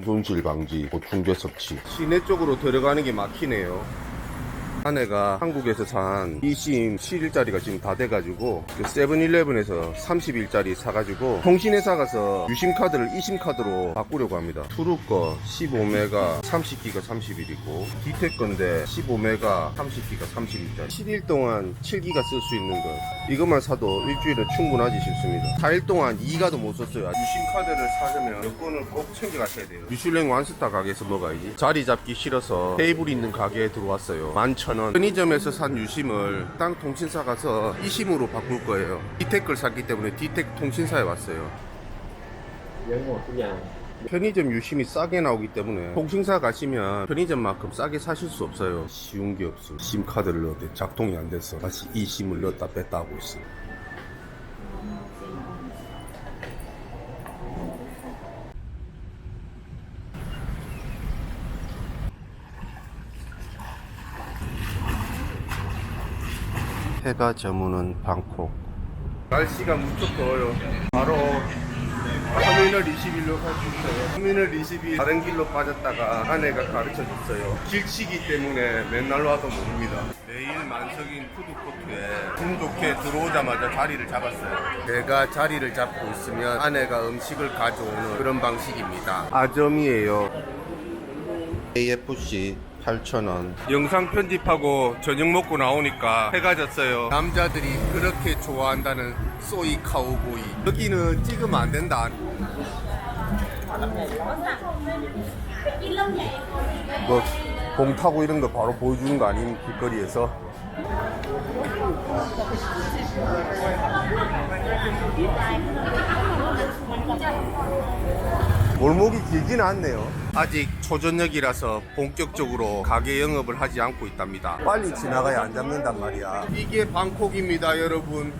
근손실 방지, 보충제 섭취. 시내 쪽으로 들어가는 게 막히네요. 아내가 한국에서 산 이심 7일짜리가 지금 다 돼가지고 그 세븐일레븐에서 30일짜리 사가지고 통신회사 가서 유심카드를 이심카드로 바꾸려고 합니다. 투루 거 15메가 30기가 30일이고 디텍 건데 15메가 30기가 30일짜리. 7일 동안 7기가 쓸 수 있는 거 이것만 사도 일주일에 충분하지 싶습니다. 4일 동안 2가도 못 썼어요. 유심카드를 사려면 여권을 꼭 챙겨가셔야 돼요. 미슐랭 완스타 가게에서 먹어야지. 자리 잡기 싫어서 테이블 있는 가게에 들어왔어요 5천원. 편의점에서 산 유심을 땅 통신사 가서 이심으로 바꿀 거예요. 디텍을 샀기 때문에 디텍 통신사에 왔어요. 영어 편의점 유심이 싸게 나오기 때문에 통신사 가시면 편의점만큼 싸게 사실 수 없어요. 쉬운 게 없어. 심카드를 넣었대. 작동이 안 돼서 다시 이 심을 넣었다 뺐다 하고 있어요 해가 저무는 방콕. 날씨가 무척 더워요. 바로 터미널 21로 갈 수 있어요. 터미널 21 다른 길로 빠졌다가 아내가 가르쳐 줬어요. 길치기 때문에 맨날 와도 모릅니다. 매일 만석인 푸드코트에 운 좋게 들어오자마자 자리를 잡았어요. 제가 자리를 잡고 있으면 아내가 음식을 가져오는 그런 방식입니다. 아점이에요. AFC 8,000원. 영상 편집하고 저녁 먹고 나오니까 해가 졌어요. 남자들이 그렇게 좋아한다는 소이 카우보이. 여기는 찍으면 안 된다. 뭐, 봉 타고 이런 거 바로 보여주는 거 아닌 길거리에서. 골목이 길지는 않네요. 아직 초저녁이라서 본격적으로 가게 영업을 하지 않고 있답니다. 빨리 지나가야 안 잡는단 말이야. 이게 방콕입니다, 여러분.